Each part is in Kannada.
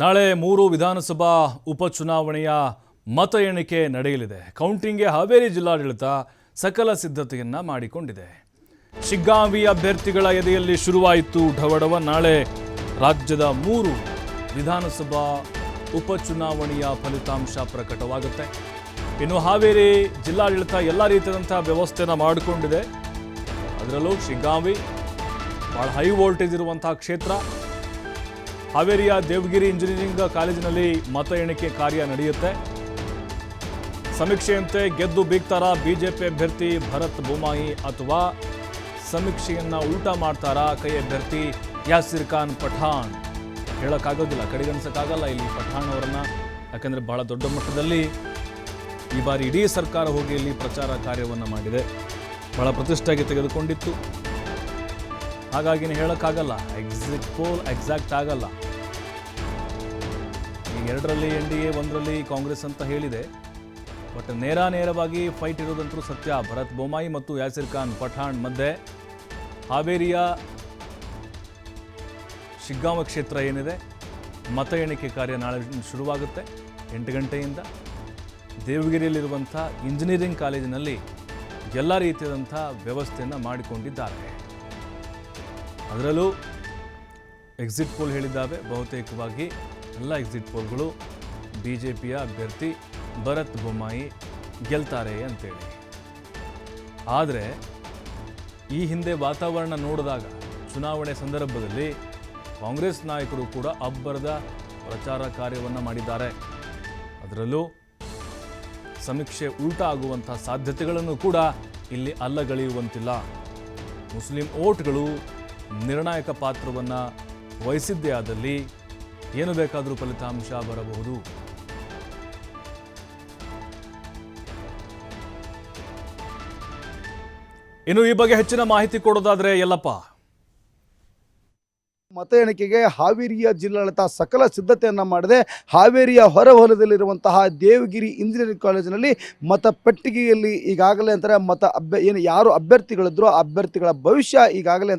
ನಾಳೆ ಮೂರು ವಿಧಾನಸಭಾ ಉಪಚುನಾವಣೆಯ ಮತ ಎಣಿಕೆ ನಡೆಯಲಿದೆ. ಕೌಂಟಿಂಗ್ಗೆ ಹಾವೇರಿ ಜಿಲ್ಲಾಡಳಿತ ಸಕಲ ಸಿದ್ಧತೆಯನ್ನ ಮಾಡಿಕೊಂಡಿದೆ. ಶಿಗ್ಗಾಂವಿ ಅಭ್ಯರ್ಥಿಗಳ ಎದೆಯಲ್ಲಿ ಶುರುವಾಯಿತು ಢವಡವ ನಾಳೆ ರಾಜ್ಯದ ಮೂರು ವಿಧಾನಸಭಾ ಉಪಚುನಾವಣೆಯ ಫಲಿತಾಂಶ ಪ್ರಕಟವಾಗುತ್ತೆ. ಇನ್ನು ಹಾವೇರಿ ಜಿಲ್ಲಾಡಳಿತ ಎಲ್ಲ ರೀತಿಯಾದಂಥ ವ್ಯವಸ್ಥೆನ ಮಾಡಿಕೊಂಡಿದೆ. ಅದರಲ್ಲೂ ಶಿಗ್ಗಾಂವಿ ಭಾಳ ಹೈ ವೋಲ್ಟೇಜ್ ಇರುವಂತಹ ಕ್ಷೇತ್ರ. ಹಾವೇರಿಯ ದೇವಗಿರಿ ಇಂಜಿನಿಯರಿಂಗ್ ಕಾಲೇಜಿನಲ್ಲಿ ಮತ ಎಣಿಕೆ ಕಾರ್ಯ ನಡೆಯುತ್ತೆ. ಸಮೀಕ್ಷೆಯಂತೆ ಗೆದ್ದು ಬೀಗ್ತಾರ ಬಿಜೆಪಿ ಅಭ್ಯರ್ಥಿ ಭರತ್ ಬೊಮ್ಮಾಯಿ ಅಥವಾ ಸಮೀಕ್ಷೆಯನ್ನ ಉಲ್ಟಾ ಮಾಡ್ತಾರಾ ಕೈ ಅಭ್ಯರ್ಥಿ ಯಾಸಿರ್ ಖಾನ್ ಪಠಾಣ್? ಹೇಳಕ್ಕಾಗೋದಿಲ್ಲ ಕಡೆಗಣಿಸಕ್ಕಾಗಲ್ಲ ಇಲ್ಲಿ ಪಠಾಣ್ ಅವರನ್ನ, ಯಾಕಂದ್ರೆ ಬಹಳ ದೊಡ್ಡ ಮಟ್ಟದಲ್ಲಿ ಈ ಬಾರಿ ಇಡೀ ಸರ್ಕಾರ ಹೋಗಿ ಇಲ್ಲಿ ಪ್ರಚಾರ ಕಾರ್ಯವನ್ನು ಮಾಡಿದೆ. ಬಹಳ ಪ್ರತಿಷ್ಠೆಗೆ ತೆಗೆದುಕೊಂಡಿತ್ತು. ಹಾಗಾಗಿ ಹೇಳೋಕ್ಕಾಗಲ್ಲ. ಎಕ್ಸಿಟ್ ಪೋಲ್ ಎಕ್ಸಾಕ್ಟ್ ಆಗಲ್ಲ. ಈ ಎರಡರಲ್ಲಿ ಎನ್ ಡಿ ಎ, ಒಂದರಲ್ಲಿ ಕಾಂಗ್ರೆಸ್ ಅಂತ ಹೇಳಿದೆ. ಬಟ್ ನೇರ ನೇರವಾಗಿ ಫೈಟ್ ಇರೋದಂತೂ ಸತ್ಯ. ಭರತ್ ಬೊಮ್ಮಾಯಿ ಮತ್ತು ಯಾಸಿರ್ ಖಾನ್ ಪಠಾಣ್ ಮಧ್ಯೆ. ಹಾವೇರಿಯ ಶಿಗ್ಗಾಮ ಕ್ಷೇತ್ರ ಏನಿದೆ? ಮತ ಎಣಿಕೆ ಕಾರ್ಯ ನಾಳೆ ಶುರುವಾಗುತ್ತೆ. ಎಂಟು ಗಂಟೆಯಿಂದ. ದೇವಗಿರಿಯಲ್ಲಿರುವಂಥ ಇಂಜಿನಿಯರಿಂಗ್ ಕಾಲೇಜಿನಲ್ಲಿ ಎಲ್ಲ ರೀತಿಯಾದಂಥ ವ್ಯವಸ್ಥೆಯನ್ನು ಮಾಡಿಕೊಂಡಿದ್ದಾರೆ. ಅದರಲ್ಲೂ ಎಕ್ಸಿಟ್ ಪೋಲ್ ಹೇಳಿದ್ದಾವೆ. ಬಹುತೇಕವಾಗಿ ಎಲ್ಲ ಎಕ್ಸಿಟ್ ಪೋಲ್ಗಳು ಬಿ ಜೆ ಪಿಯ ಅಭ್ಯರ್ಥಿ ಭರತ್ ಬೊಮ್ಮಾಯಿ ಗೆಲ್ತಾರೆ ಅಂತೇಳಿ. ಆದರೆ ಈ ಹಿಂದೆ ವಾತಾವರಣ ನೋಡಿದಾಗ ಚುನಾವಣೆ ಸಂದರ್ಭದಲ್ಲಿ ಕಾಂಗ್ರೆಸ್ ನಾಯಕರು ಕೂಡ ಅಬ್ಬರದ ಪ್ರಚಾರ ಕಾರ್ಯವನ್ನು ಮಾಡಿದ್ದಾರೆ. ಅದರಲ್ಲೂ ಸಮೀಕ್ಷೆ ಉಲ್ಟಾ ಆಗುವಂಥ ಸಾಧ್ಯತೆಗಳನ್ನು ಕೂಡ ಇಲ್ಲಿ ಅಲ್ಲಗಳೆಯುವಂತಿಲ್ಲ. ಮುಸ್ಲಿಂ ಓಟ್ಗಳು ನಿರ್ಣಾಯಕ ಪಾತ್ರವನ್ನು ವಹಿಸಿದ್ದೇ ಆದಲ್ಲಿ ಏನು ಬೇಕಾದರೂ ಫಲಿತಾಂಶ ಬರಬಹುದು? ಇನ್ನು ಈ ಬಗ್ಗೆ ಹೆಚ್ಚಿನ ಮಾಹಿತಿ ಕೊಡೋದಾದರೆ ಎಲ್ಲಪ್ಪ ಮತ ಎಣಿಕೆಗೆ ಹಾವೇರಿಯ ಜಿಲ್ಲಾಡಳಿತ ಸಕಲ ಸಿದ್ಧತೆಯನ್ನು ಮಾಡಿದೆ. ಹಾವೇರಿಯ ಹೊರವಲಯದಲ್ಲಿರುವಂತಹ ದೇವಗಿರಿ ಇಂಜಿನಿಯರಿಂಗ್ ಕಾಲೇಜಿನಲ್ಲಿ ಮತ ಪೆಟ್ಟಿಗೆಯಲ್ಲಿ ಈಗಾಗಲೇ ಅಂತಾರೆ ಮತ ಅಭ್ಯ, ಏನು ಯಾರು ಅಭ್ಯರ್ಥಿಗಳಿದ್ರು ಅಭ್ಯರ್ಥಿಗಳ ಭವಿಷ್ಯ ಈಗಾಗಲೇ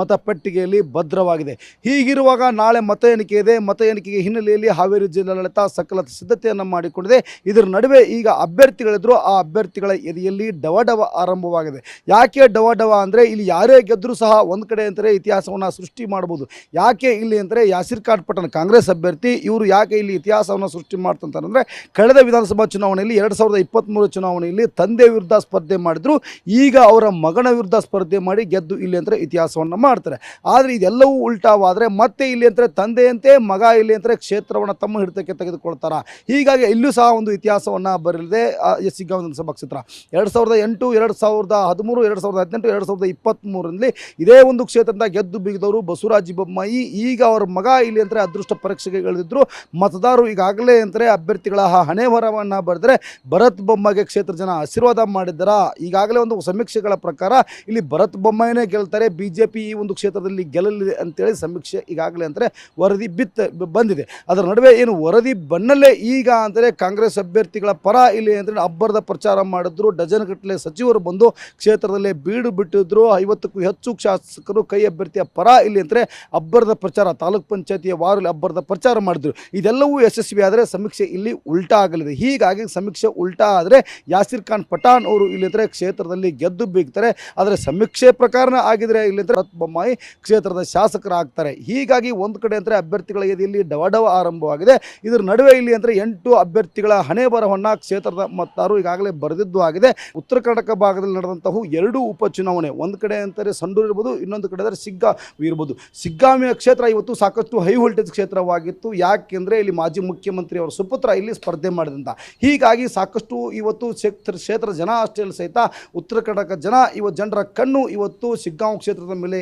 ಮತ ಪೆಟ್ಟಿಗೆಯಲ್ಲಿ ಭದ್ರವಾಗಿದೆ. ಹೀಗಿರುವಾಗ ನಾಳೆ ಮತ ಎಣಿಕೆ ಇದೆ. ಮತ ಎಣಿಕೆಗೆ ಹಿನ್ನೆಲೆಯಲ್ಲಿ ಹಾವೇರಿ ಜಿಲ್ಲಾಡಳಿತ ಸಕಲ ಸಿದ್ಧತೆಯನ್ನು ಮಾಡಿಕೊಂಡಿದೆ. ಇದರ ನಡುವೆ ಈಗ ಅಭ್ಯರ್ಥಿಗಳಿದ್ರು ಆ ಅಭ್ಯರ್ಥಿಗಳ ಎದೆಯಲ್ಲಿ ಡವಡವ ಆರಂಭವಾಗಿದೆ. ಯಾಕೆ ಡವಡವ ಅಂದರೆ ಇಲ್ಲಿ ಯಾರೇ ಗೆದ್ದರೂ ಸಹ ಒಂದು ಕಡೆ ಅಂತಾರೆ ಇತಿಹಾಸವನ್ನು ಸೃಷ್ಟಿ ಮಾಡ್ಬೋದು. ಯಾಕೆ ಇಲ್ಲಿ ಅಂದರೆ ಯಾಸಿರ್ ಕಾಟ್ ಪಟ್ಟಣ ಕಾಂಗ್ರೆಸ್ ಅಭ್ಯರ್ಥಿ, ಇವರು ಯಾಕೆ ಇಲ್ಲಿ ಇತಿಹಾಸವನ್ನು ಸೃಷ್ಟಿ ಮಾಡ್ತಂತಾರಂದರೆ ಕಳೆದ ವಿಧಾನಸಭಾ ಚುನಾವಣೆಯಲ್ಲಿ ಎರಡು ಸಾವಿರದ ಇಪ್ಪತ್ತ್ಮೂರು ಚುನಾವಣೆಯಲ್ಲಿ ತಂದೆ ವಿರುದ್ಧ ಸ್ಪರ್ಧೆ ಮಾಡಿದ್ರು, ಈಗ ಅವರ ಮಗನ ವಿರುದ್ಧ ಸ್ಪರ್ಧೆ ಮಾಡಿ ಗೆದ್ದು ಇಲ್ಲಿ ಅಂದರೆ ಇತಿಹಾಸವನ್ನು ಮಾಡ್ತಾರೆ. ಆದರೆ ಇದೆಲ್ಲವೂ ಉಲ್ಟಾವಾದರೆ ಮತ್ತೆ ಇಲ್ಲಿ ಅಂದರೆ ತಂದೆಯಂತೆ ಮಗ ಇಲ್ಲಿ ಅಂದರೆ ಕ್ಷೇತ್ರವನ್ನು ತಮ್ಮ ಹಿಡಿತಕ್ಕೆ ತೆಗೆದುಕೊಳ್ತಾರ? ಹೀಗಾಗಿ ಇಲ್ಲೂ ಸಹ ಒಂದು ಇತಿಹಾಸವನ್ನು ಬರಲಿದೆ ಎಸ್ ಸಿಗ್ಗಾಂವ್ ಸಭಾ ಕ್ಷೇತ್ರ. ಎರಡು ಸಾವಿರದ ಎಂಟು, ಎರಡು ಸಾವಿರದ ಹದಿಮೂರು, ಎರಡು ಸಾವಿರದ ಹದಿನೆಂಟು, ಎರಡು ಸಾವಿರದ ಇಪ್ಪತ್ತ್ಮೂರರಲ್ಲಿ ಇದೇ ಒಂದು ಕ್ಷೇತ್ರದಿಂದ ಗೆದ್ದು ಬಿಗಿದವರು ಬಸವರಾಜ ಬೊಮ್ಮಾಯಿ ಈಗ ಅವರ ಮಗ ಇಲ್ಲಿ ಅಂದರೆ ಅದೃಷ್ಟ ಪರೀಕ್ಷೆಗೆ ಇಳಿದಿದ್ರು ಮತದಾರರು ಈಗಾಗಲೇ ಅಂದರೆ ಅಭ್ಯರ್ಥಿಗಳ ಹಣೆ ಹೊರವನ್ನು ಬರೆದರೆ ಭರತ್ ಬೊಮ್ಮಗೆ ಕ್ಷೇತ್ರ ಜನ ಆಶೀರ್ವಾದ ಮಾಡಿದ್ದಾರ? ಈಗಾಗಲೇ ಒಂದು ಸಮೀಕ್ಷೆಗಳ ಪ್ರಕಾರ ಇಲ್ಲಿ ಭರತ್ ಬೊಮ್ಮಾಯಿನೇ ಗೆಲ್ತಾರೆ. ಬಿ ಜೆ ಪಿ ಈ ಒಂದು ಕ್ಷೇತ್ರದಲ್ಲಿ ಗೆಲ್ಲಲಿದೆ ಅಂತೇಳಿ ಸಮೀಕ್ಷೆ ಈಗಾಗಲೇ ಅಂದರೆ ವರದಿ ಬಿತ್ತ ಬಂದಿದೆ. ಅದರ ನಡುವೆ ಏನು ವರದಿ ಬನ್ನಲ್ಲೇ ಈಗ ಅಂದರೆ ಕಾಂಗ್ರೆಸ್ ಅಭ್ಯರ್ಥಿಗಳ ಪರ ಇಲ್ಲಿ ಅಂದರೆ ಅಬ್ಬರದ ಪ್ರಚಾರ ಮಾಡಿದ್ರು. ಡಜನ್ ಗಟ್ಟಲೆ ಸಚಿವರು ಬಂದು ಕ್ಷೇತ್ರದಲ್ಲೇ ಬೀಡು ಬಿಟ್ಟಿದ್ರು. ಐವತ್ತಕ್ಕೂ ಹೆಚ್ಚು ಶಾಸಕರು ಕೈ ಅಭ್ಯರ್ಥಿಯ ಪರ ಇಲ್ಲಿ ಅಂದರೆ ಅಬ್ಬರದ ಪ್ರಚಾರ, ತಾಲೂಕ್ ಪಂಚಾಯತಿಯ ವಾರಲ್ಲಿ ಅಬ್ಬರದ ಪ್ರಚಾರ ಮಾಡಿದ್ರು. ಇದೆಲ್ಲವೂ ಯಶಸ್ವಿ ಆದರೆ ಸಮೀಕ್ಷೆ ಇಲ್ಲಿ ಉಲ್ಟಾ ಆಗಲಿದೆ. ಹೀಗಾಗಿ ಸಮೀಕ್ಷೆ ಉಲ್ಟಾ ಆದರೆ ಯಾಸಿರ್ ಖಾನ್ ಪಠಾಣ್ ಅವರು ಇಲ್ಲಂದರೆ ಕ್ಷೇತ್ರದಲ್ಲಿ ಗೆದ್ದು ಬೀಗ್ತಾರೆ. ಆದರೆ ಸಮೀಕ್ಷೆ ಪ್ರಕಾರನ ಆಗಿದ್ರೆ ಇಲ್ಲಿ ಅಂದರೆ ಬೊಮ್ಮಾಯಿ ಕ್ಷೇತ್ರದ ಶಾಸಕರಾಗ್ತಾರೆ. ಹೀಗಾಗಿ ಒಂದು ಕಡೆ ಅಂದರೆ ಅಭ್ಯರ್ಥಿಗಳ ಇಲ್ಲಿ ಡವಡವ ಆರಂಭವಾಗಿದೆ. ಇದರ ನಡುವೆ ಇಲ್ಲಿ ಅಂದರೆ ಎಂಟು ಅಭ್ಯರ್ಥಿಗಳ ಹಣೆ ಬರವನ್ನು ಕ್ಷೇತ್ರದ ಮತ್ತಾರು ಈಗಾಗಲೇ ಬರೆದಿದ್ದು ಆಗಿದೆ. ಉತ್ತರ ಕರ್ನಾಟಕ ಭಾಗದಲ್ಲಿ ನಡೆದಂತಹ ಎರಡು ಉಪಚುನಾವಣೆ. ಒಂದು ಕಡೆ ಅಂತಾರೆ ಸಂಡೂರು ಇರ್ಬೋದು, ಇನ್ನೊಂದು ಕಡೆ ಅಂದರೆ ಸಿಗ್ಗಾ ಇರ್ಬೋದು. ಸಿಗ್ಗಾಮಿಯ ಕ್ಷೇತ್ರ ಇವತ್ತು ಸಾಕಷ್ಟು ಹೈ ವೋಲ್ಟೇಜ್ ಕ್ಷೇತ್ರವಾಗಿತ್ತು. ಯಾಕೆಂದರೆ ಇಲ್ಲಿ ಮಾಜಿ ಮುಖ್ಯಮಂತ್ರಿ ಅವರ ಸುಪುತ್ರ ಇಲ್ಲಿ ಸ್ಪರ್ಧೆ ಮಾಡಿದಂಥ ಹೀಗಾಗಿ ಸಾಕಷ್ಟು ಇವತ್ತು ಕ್ಷೇತ್ರ ಕ್ಷೇತ್ರ ಜನ ಅಷ್ಟೇ ಸಹಿತ ಉತ್ತರ ಕರ್ನಾಟಕ ಜನ ಇವತ್ತು ಜನರ ಕಣ್ಣು ಇವತ್ತು ಸಿಗ್ಗಾಂವ್ ಕ್ಷೇತ್ರದ ಮೇಲೆ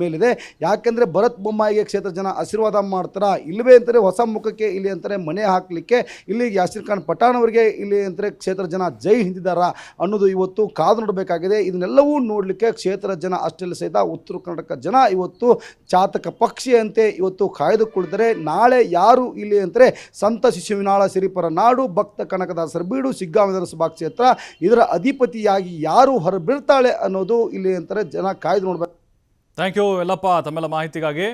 ಮೇಲಿದೆ. ಯಾಕೆಂದರೆ ಭರತ್ ಬೊಮ್ಮಾಯಿಗೆ ಕ್ಷೇತ್ರ ಜನ ಆಶೀರ್ವಾದ ಮಾಡ್ತಾರ? ಇಲ್ಲವೇ ಅಂತಾರೆ ಹೊಸ ಮುಖಕ್ಕೆ ಇಲ್ಲಿ ಅಂತಾರೆ ಮನೆ ಹಾಕಲಿಕ್ಕೆ. ಇಲ್ಲಿ ಯಾಸಿರ್ ಖಾನ್ ಪಠಾಣ್ ಅವರಿಗೆ ಇಲ್ಲಿ ಅಂತಾರೆ ಕ್ಷೇತ್ರ ಜನ ಜೈ ಹಿಂದಿದಾರ ಅನ್ನೋದು ಇವತ್ತು ಕಾದು ನೋಡಬೇಕಾಗಿದೆ. ಇದನ್ನೆಲ್ಲವೂ ನೋಡಲಿಕ್ಕೆ ಕ್ಷೇತ್ರ ಜನ ಅಷ್ಟೇ ಸಹಿತ ಉತ್ತರ ಕರ್ನಾಟಕ ಜನ ಇವತ್ತು ಚಾತಕ ಪಕ್ಷಿಯಂತೆ ಇವತ್ತು ಕಾಯ್ದುಕೊಳ್ಳಿದರೆ ನಾಳೆ ಯಾರು ಇಲ್ಲಿ ಅಂದರೆ ಸಂತ ಶಿಶುವಿನಾಳ ಸಿರಿಪರ ನಾಡು, ಭಕ್ತ ಕನಕದಾಸರ ಬೀಡು ಸಿಗ್ಗಾಂವ ವಿಧಾನಸಭಾ ಕ್ಷೇತ್ರ ಇದರ ಅಧಿಪತಿಯಾಗಿ ಯಾರು ಹೊರಬೀಳ್ತಾಳೆ ಅನ್ನೋದು ಇಲ್ಲಿ ಅಂತಾರೆ ಜನ ಕಾಯ್ದು ನೋಡ್ಬೇಕು. ಥ್ಯಾಂಕ್ ಯು ಎಲ್ಲಪ್ಪ ತಮ್ಮೆಲ್ಲ ಮಾಹಿತಿಗಾಗಿ.